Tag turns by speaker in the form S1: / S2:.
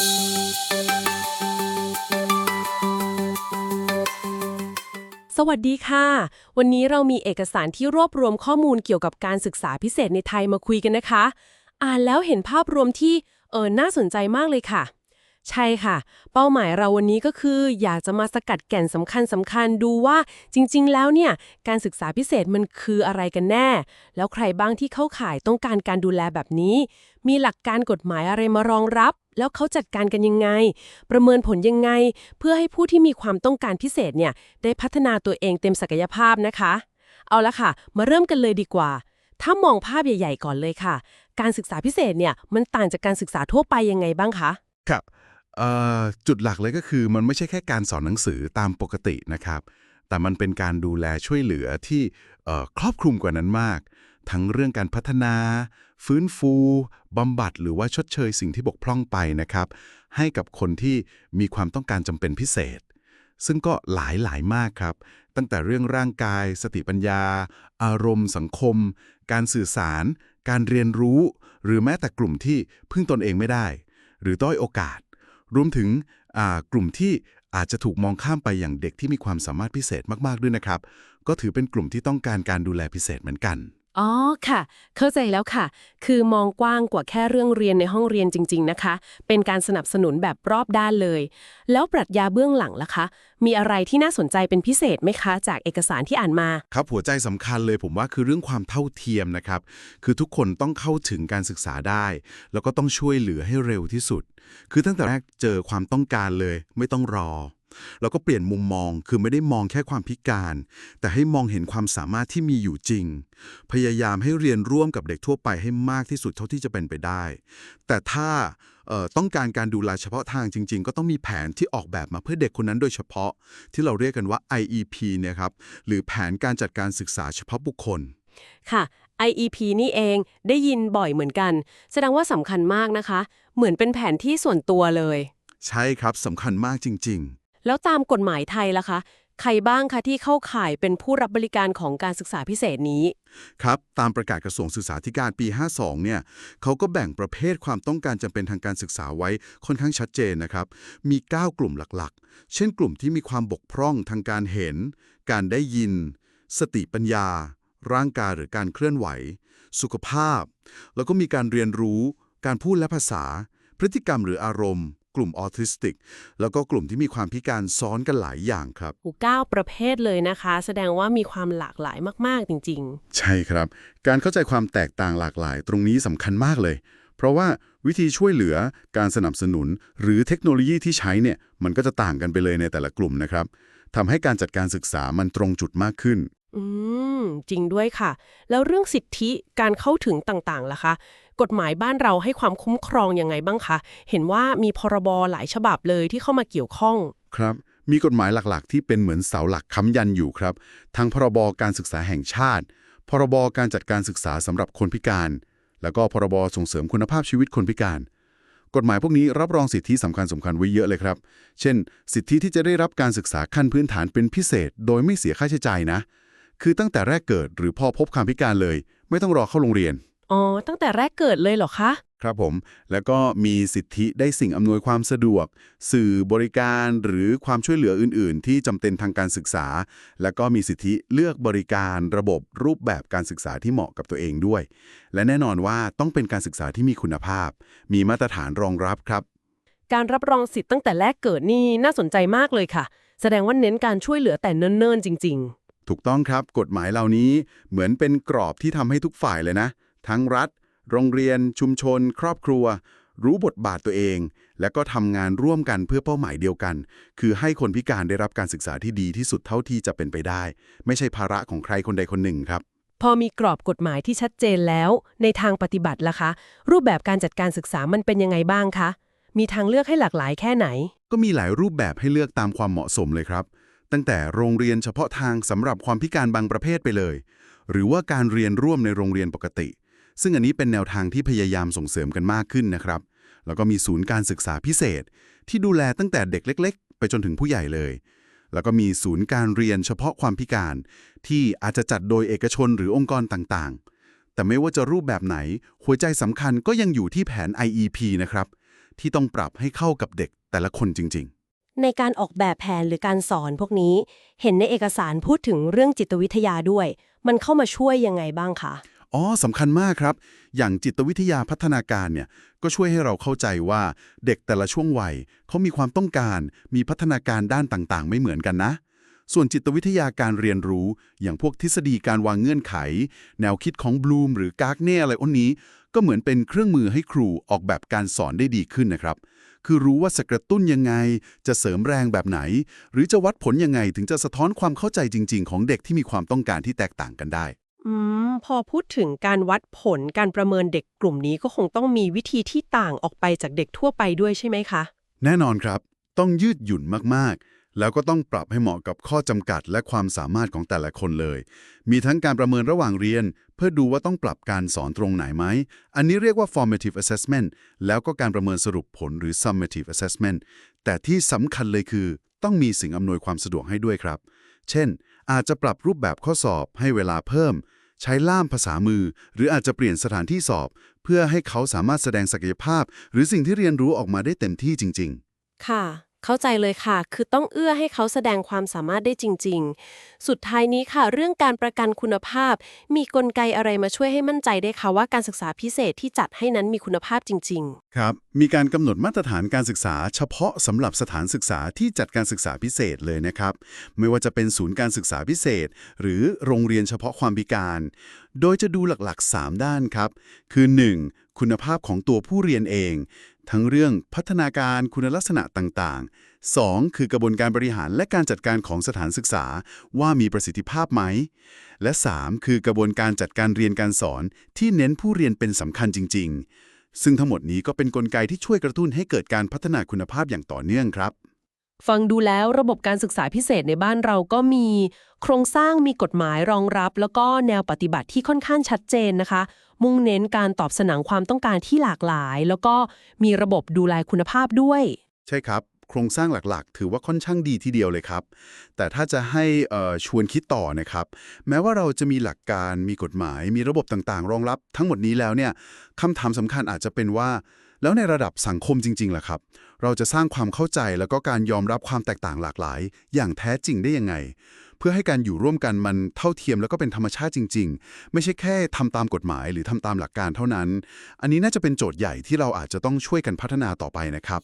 S1: สวัสดีค่ะ วันนี้เรามีเอกสารที่รวบรวมข้อมูลเกี่ยวกับการศึกษาพิเศษในไทยมาคุยกันนะคะ อ่านแล้วเห็นภาพรวมที่เออน่าสนใจมากเลยค่ะ ใช่ค่ะ เป้าหมายเราวันนี้ก็คืออยากจะมาสกัดแก่นสำคัญสำคัญดูว่าจริง ๆ แล้วเนี่ยการศึกษาพิเศษมันคืออะไรกันแน่ แล้วใครบ้างที่เข้าข่ายต้องการการดูแลแบบนี้ มีหลักการกฎหมายอะไรมารองรับ แล้วเขาจัดการกันยังไง ประเมินผลยังไง เพื่อให้ผู้ที่มีความต้องการพิเศษเนี่ยได้พัฒนาตัวเองเต็มศักยภาพนะคะ เอาละค่ะ มาเริ่มกันเลยดีกว่า ถ้ามองภาพใหญ่ ๆ ก่อนเลยค่ะ การศึกษาพิเศษเนี่ยมันต่างจากการศึกษาทั่วไปยังไงบ้างคะ
S2: ครับ จุดหลักเลยก็คือมันไม่ใช่แค่การสอนหนังสือตามปกตินะครับ แต่มันเป็นการดูแลช่วยเหลือที่ครอบคลุมกว่านั้นมาก ทั้งเรื่องการพัฒนา ฟื้นฟูบำบัดหรือว่าชดเชยสิ่งที่บกพร่องไปนะครับ ให้กับคนที่มีความต้องการจำเป็นพิเศษ ซึ่งก็หลายหลายมากครับ ตั้งแต่เรื่องร่างกาย สติปัญญา อารมณ์ สังคม การสื่อสาร การเรียนรู้ หรือแม้แต่กลุ่มที่พึ่งตนเองไม่ได้ หรือด้อยโอกาส รวมถึงกลุ่มที่อาจจะถูกมองข้ามไปอย่างเด็กที่มีความสามารถพิเศษมากๆด้วยนะครับ ก็ถือเป็นกลุ่มที่ต้องการการดูแลพิเศษเหมือนกัน
S1: อ๋อค่ะ เข้าใจแล้วค่ะ คือมองกว้างกว่าแค่เรื่องเรียนในห้องเรียนจริง ๆนะคะ เป็นการสนับสนุนแบบรอบด้านเลย แล้วปรัชญาเบื้องหลังล่ะคะ มีอะไรที่น่าสนใจเป็นพิเศษไหมคะ จากเอกสารที่อ่านมา
S2: ครับหัวใจสำคัญเลยผมว่าคือเรื่องความเท่าเทียมนะครับ คือทุกคนต้องเข้าถึงการศึกษาได้ แล้วก็ต้องช่วยเหลือให้เร็วที่สุด คือตั้งแต่แรกเจอความต้องการเลย ไม่ต้องรอ แล้วก็เปลี่ยนมุมมองคือไม่ได้มองแค่ความพิการ แต่ให้มองเห็นความสามารถที่มีอยู่จริง พยายามให้เรียนร่วมกับเด็กทั่วไปให้มากที่สุดเท่าที่จะเป็นไปได้ แต่ถ้าเอ่อต้องการการดูแลเฉพาะทางจริง ๆ ก็ต้องมีแผนที่ออกแบบมาเพื่อเด็กคนนั้นโดยเฉพาะ ที่เราเรียกกันว่า IEP เนี่ยครับหรือแผนการจัดการศึกษาเฉพาะบุคคล
S1: ค่ะ IEP นี่เองได้ยินบ่อยเหมือนกัน แสดงว่าสำคัญมากนะคะ เหมือนเป็นแผนที่ส่วนตัวเลย
S2: ใช่ครับสำคัญมากจริง
S1: แล้วตามกฎหมายไทยล่ะคะ ใครบ้างคะที่เข้าข่ายเป็นผู้รับบริการของการศึกษาพิเศษนี้
S2: ครับ ตามประกาศกระทรวงศึกษาธิการปี 52 เนี่ยเขาก็แบ่งประเภทความต้องการจำเป็นทางการศึกษาไว้ค่อนข้างชัดเจนนะครับ มี 9 กลุ่มหลักๆ เช่น กลุ่มที่มีความบกพร่องทางการเห็น การได้ยิน สติปัญญา ร่างกายหรือการเคลื่อนไหว สุขภาพ แล้วก็มีการเรียนรู้ การพูดและภาษา พฤติกรรมหรืออารมณ์ กลุ่มออทิสติก แล้วก็กลุ่มที่มีความพิการซ้อนกันหลายอย่างครับ
S1: หูเก้าประเภทเลยนะคะ แสดงว่ามีความหลากหลายมากๆจริง
S2: ใช่ครับ การเข้าใจความแตกต่างหลากหลายตรงนี้สำคัญมากเลย เพราะว่าวิธีช่วยเหลือการสนับสนุน หรือเทคโนโลยีที่ใช้เนี่ยมันก็จะต่างกันไปเลยในแต่ละกลุ่มนะครับทำให้การจัดการศึกษามันตรงจุดมากขึ้น
S1: ๆอืม จริงด้วยค่ะ แล้วเรื่องสิทธิการเข้าถึงต่างๆล่ะคะ กฎหมายบ้านเราให้ความคุ้มครองยังไงบ้างคะ เห็นว่ามีพรบหลายฉบับเลยที่เข้ามาเกี่ยวข้อง
S2: ครับ มีกฎหมายหลักๆ ที่เป็นเหมือนเสาหลักค้ำยันอยู่ครับ ทั้งพรบการศึกษาแห่งชาติ พรบการจัดการศึกษาสำหรับคนพิการ แล้วก็พรบส่งเสริมคุณภาพชีวิตคนพิการ กฎหมายพวกนี้รับรองสิทธิสำคัญสำคัญไว้เยอะเลยครับ เช่น สิทธิที่จะได้รับการศึกษาขั้นพื้นฐานเป็นพิเศษ โดยไม่เสียค่าใช้จ่ายนะ คือตั้งแต่แรกเกิดหรือพอพบความพิการเลย ไม่ต้องรอเข้าโรงเรียน
S1: อ๋อ ตั้งแต่แรกเกิดเลยเหรอคะ
S2: ครับผม แล้วก็มีสิทธิได้สิ่งอำนวยความสะดวก สื่อบริการหรือความช่วยเหลืออื่น ๆ ที่จำเป็นทางการศึกษา แล้วก็มีสิทธิเลือกบริการระบบรูปแบบการศึกษาที่เหมาะกับตัวเองด้วย และแน่นอนว่าต้องเป็นการศึกษาที่มีคุณภาพ มีมาตรฐานรองรับครับ
S1: การรับรองสิทธิ์ตั้งแต่แรกเกิดนี่น่าสนใจมากเลยค่ะ แสดงว่าเน้นการช่วยเหลือแต่เนิ่นๆจริง
S2: ถูกต้องครับ กฎหมายเหล่านี้เหมือนเป็นกรอบที่ทำให้ทุกฝ่ายเลยนะ ทั้งรัฐ โรงเรียน ชุมชน ครอบครัว รู้บทบาทตัวเอง และก็ทำงานร่วมกันเพื่อเป้าหมายเดียวกัน คือให้คนพิการได้รับการศึกษาที่ดีที่สุดเท่าที่จะเป็นไปได้ ไม่ใช่ภาระของใครคนใดคนหนึ่งครับ
S1: ๆพอมีกรอบกฎหมายที่ชัดเจนแล้ว ในทางปฏิบัติล่ะคะ รูปแบบการจัดการศึกษามันเป็นยังไงบ้างคะ มีทางเลือกให้หลากหลายแค่ไหน
S2: ก็มีหลายรูปแบบให้เลือกตามความเหมาะสมเลยครับ ตั้งแต่โรงเรียนเฉพาะทางสำหรับความพิการบางประเภทไปเลย หรือว่าการเรียนร่วมในโรงเรียนปกติ ซึ่งอันนี้เป็นแนวทางที่พยายามส่งเสริมกันมากขึ้นนะครับ แล้วก็มีศูนย์การศึกษาพิเศษ ที่ดูแลตั้งแต่เด็กเล็ก ๆ ไปจนถึงผู้ใหญ่เลย แล้วก็มีศูนย์การเรียนเฉพาะความพิการ ที่อาจจะจัดโดยเอกชนหรือองค์กรต่างๆ แต่ไม่ว่าจะรูปแบบไหน หัวใจสำคัญก็ยังอยู่ที่แผน IEP นะครับ ที่ต้องปรับให้เข้ากับเด็กแต่ละคนจริง ๆ
S3: ในการออกแบบแผนหรือการสอนพวกนี้ เห็นในเอกสารพูดถึงเรื่องจิตวิทยาด้วย มันเข้ามาช่วยยังไงบ้างคะ
S2: อ๋อสำคัญมากครับ อย่างจิตวิทยาพัฒนาการเนี่ยก็ช่วยให้เราเข้าใจว่าเด็กแต่ละช่วงวัยเขามีความต้องการ มีพัฒนาการด้านต่างๆ ไม่เหมือนกันนะ ส่วนจิตวิทยาการเรียนรู้ อย่างพวกทฤษฎีการวางเงื่อนไข แนวคิดของบลูมหรือการ์กเน่อะไรอ้นนี้ ก็เหมือนเป็นเครื่องมือให้ครูออกแบบการสอนได้ดีขึ้นนะครับคือรู้ว่าสกระตุ้นยังไง จะเสริมแรงแบบไหน หรือจะวัดผลยังไงถึงจะสะท้อนความเข้าใจจริง ๆ ของเด็กที่มีความต้องการที่แตกต่างกันได้
S1: อืมพอพูดถึงการวัดผลการประเมินเด็กกลุ่มนี้ก็คงต้องมีวิธีที่ต่างออกไปจากเด็กทั่วไปด้วยใช่ไหมคะ
S2: แน่นอนครับ ต้องยืดหยุ่นมากๆ แล้วก็ต้องปรับให้เหมาะกับข้อจำกัดและความสามารถของแต่ละคนเลย มีทั้งการประเมินระหว่างเรียน เพื่อดูว่าต้องปรับการสอนตรงไหนไหม อันนี้เรียกว่า formative assessment แล้วก็การประเมินสรุปผลหรือ summative assessment แต่ที่สำคัญเลยคือ ต้องมีสิ่งอำนวยความสะดวกให้ด้วยครับ เช่น อาจจะปรับรูปแบบข้อสอบให้เวลาเพิ่ม ใช้ล่ามภาษามือ หรืออาจจะเปลี่ยนสถานที่สอบ เพื่อให้เขาสามารถแสดงศักยภาพ หรือสิ่งที่เรียนรู้ออกมาได้เต็มที่จริง ๆ
S3: ค่ะ เข้าใจเลยค่ะ คือต้องเอื้อให้เขาแสดงความสามารถได้จริง ๆ สุดท้ายนี้ค่ะ เรื่องการประกันคุณภาพ มีกลไกอะไรมาช่วยให้มั่นใจได้คะว่าการศึกษาพิเศษที่จัดให้นั้นมีคุณภาพจริง ๆ
S2: ครับ มีการกำหนดมาตรฐานการศึกษา เฉพาะสำหรับสถานศึกษาที่จัดการศึกษาพิเศษเลยนะครับ ไม่ว่าจะเป็นศูนย์การศึกษาพิเศษ หรือโรงเรียนเฉพาะความพิการ โดยจะดูหลักๆ 3 ด้านครับ คือ 1. คุณภาพของตัวผู้เรียนเอง ทั้งเรื่องพัฒนาการคุณลักษณะต่างๆ 2. คือกระบวนการบริหารและการจัดการของสถานศึกษาว่ามีประสิทธิภาพไหม และ 3. คือกระบวนการจัดการเรียนการสอนที่เน้นผู้เรียนเป็นสำคัญจริง ๆ ซึ่งทั้งหมดนี้ก็เป็นนกลไกที่ช่วยกระตุ้นให้เกิดการพัฒนาคุณภาพอย่างต่อเนื่องครับ
S1: ฟังดูแล้วระบบการศึกษาพิเศษในบ้านเราก็มี โครงสร้างมีกฎหมายรองรับ แล้วก็แนวปฏิบัติที่ค่อนข้างชัดเจนนะคะ มุ่งเน้นการตอบสนองความต้องการที่หลากหลาย แล้วก็มีระบบดูแลคุณภาพด้วย
S2: ใช่ครับ โครงสร้างหลักๆ ถือว่าค่อนข้างดีทีเดียวเลยครับ แต่ถ้าจะให้ชวนคิดต่อนะครับ แม้ว่าเราจะมีหลักการมีกฎหมาย มีระบบต่างๆ รองรับทั้งหมดนี้แล้วเนี่ยคำถามสำคัญอาจจะเป็นว่าแล้วในระดับสังคมจริงๆล่ะครับ เราจะสร้างความเข้าใจแล้วก็การยอมรับความแตกต่างหลากหลาย อย่างแท้จริงได้ยังไง เพื่อให้การอยู่ร่วมกันมันเท่าเทียมแล้วก็เป็นธรรมชาติจริง ๆ ไม่ใช่แค่ทำตามกฎหมายหรือทำตามหลักการเท่านั้น อันนี้น่าจะเป็นโจทย์ใหญ่ที่เราอาจจะต้องช่วยกันพัฒนาต่อไปนะครับ